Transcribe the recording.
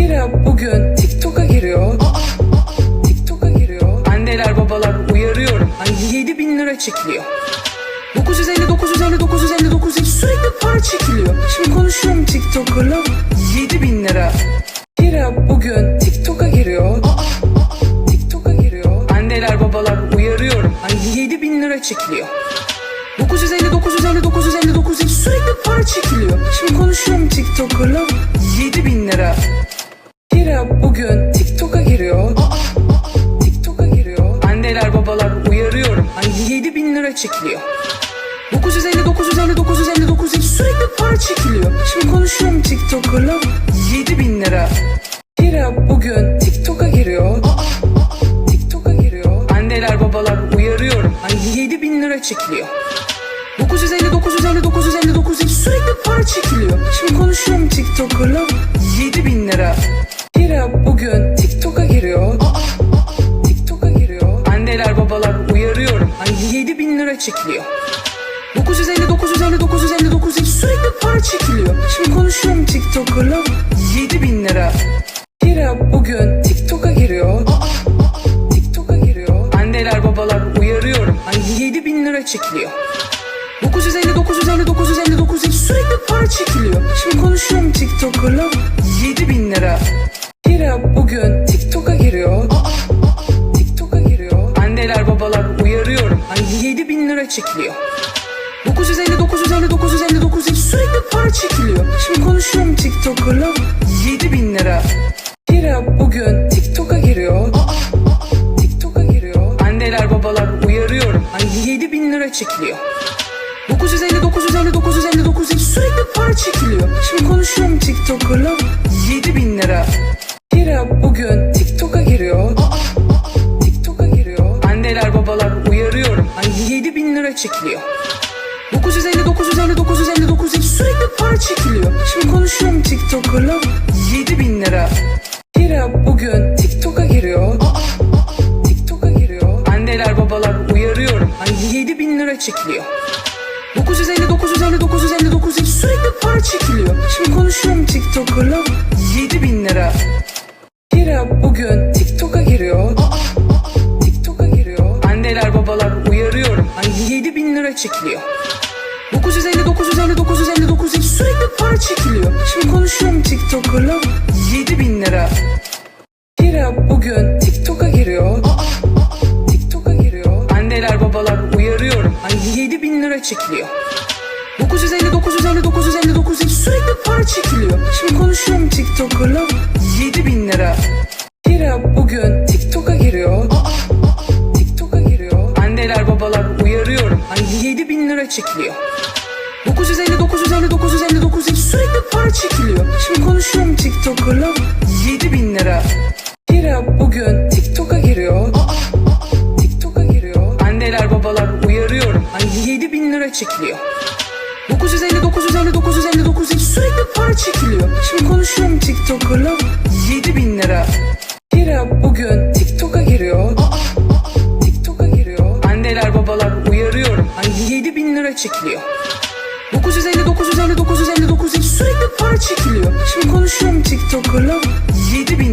Kira bugün TikTok'a giriyor. TikTok'a giriyor. Anneler babalar uyarıyorum. Hani 7 bin lira çekiliyor. 950 950 959 hiç sürekli para çekiliyor. Şimdi konuşuyorum TikToker'la 7 bin lira. Kira bugün TikTok'a giriyor. TikTok'a giriyor. Anneler babalar uyarıyorum. Hani 7 bin lira çekiliyor. 950 950 959 hiç sürekli para çekiliyor. Şimdi konuşuyorum TikToker'la 7 bin lira. Kira bugün TikTok'a giriyor. TikTok'a giriyor. Anneler babalar uyarıyorum. Hani 7 bin lira çekiliyor. 950 950 959 hiç sürekli para çekiliyor. Şimdi konuşuyorum TikToker'la 7 bin lira. Kira bugün TikTok'a giriyor. TikTok'a giriyor. Anneler babalar uyarıyorum. Hani 7 bin lira çekiliyor. 950 950 959 hiç sürekli para çekiliyor. Şimdi konuşuyorum TikToker'la 7 bin lira. Kira bugün TikTok'a giriyor. TikTok'a giriyor. Anneler babalar uyarıyorum. Hani 7 bin lira çekiliyor. 950 950 959 hiç sürekli para çekiliyor. Şimdi konuşuyorum TikToker'la 7 bin lira. Kira bugün TikTok'a giriyor. TikTok'a giriyor. Anneler babalar uyarıyorum. Hani 7 bin lira çekiliyor. Bugün TikTok'a giriyor. TikTok'a giriyor. Anneler babalar uyarıyorum. Hani 7 bin lira çekiliyor. 950 950 959 hiç sürekli para çekiliyor. Şimdi konuşuyorum TikToker'la 7 bin lira. Kira bugün TikTok'a giriyor. TikTok'a giriyor. Anneler babalar uyarıyorum. Hani 7 bin lira çekiliyor. 950 950 959 hiç sürekli para çekiliyor. Şimdi konuşuyorum TikToker'la 7 bin lira. Kira bugün TikTok'a giriyor. TikTok'a giriyor. Anneler babalar uyarıyorum. Hani 7 bin lira çekiliyor. 950 950 959 hiç sürekli para çekiliyor. Şimdi konuşuyorum TikToker'la 7 bin lira. Kira bugün TikTok'a giriyor. TikTok'a giriyor. Anneler babalar uyarıyorum. Hani 7 bin lira çekiliyor. 950 950 959 hiç sürekli para çekiliyor. Şimdi konuşuyorum TikToker'la 7 bin lira. Kira bugün TikTok'a giriyor. TikTok'a giriyor. Anneler babalar uyarıyorum. Hani 7 bin lira çekiliyor. 950 950 959 hiç sürekli para çekiliyor. Şimdi konuşuyorum TikToker'la 7 bin lira. Kira bugün TikTok'a giriyor. TikTok'a giriyor. Anneler babalar uyarıyorum. Hani 7 bin lira çekiliyor. 950 950 959 hiç sürekli para çekiliyor. Şimdi konuşuyorum TikToker'la 7 bin lira. Kira bugün TikTok'a giriyor. TikTok'a giriyor. Anneler babalar uyarıyorum. Hani 7 bin lira çekiliyor. 950 950 959 hiç sürekli para çekiliyor. Şimdi konuşuyorum TikToker'la 7 bin lira. Kira bugün TikTok'a giriyor. TikTok'a giriyor. Anneler babalar uyarıyorum. Hani 7 bin lira çekiliyor. 950 950 959 hiç sürekli para çekiliyor. Şimdi konuşuyorum TikToker'la 7 bin lira. Kira bugün TikTok'a giriyor. TikTok'a giriyor. Anneler babalar uyarıyorum. Hani 7 bin lira çekiliyor. 950 950 959 hiç sürekli para çekiliyor. Şimdi konuşuyorum TikToker'la 7 bin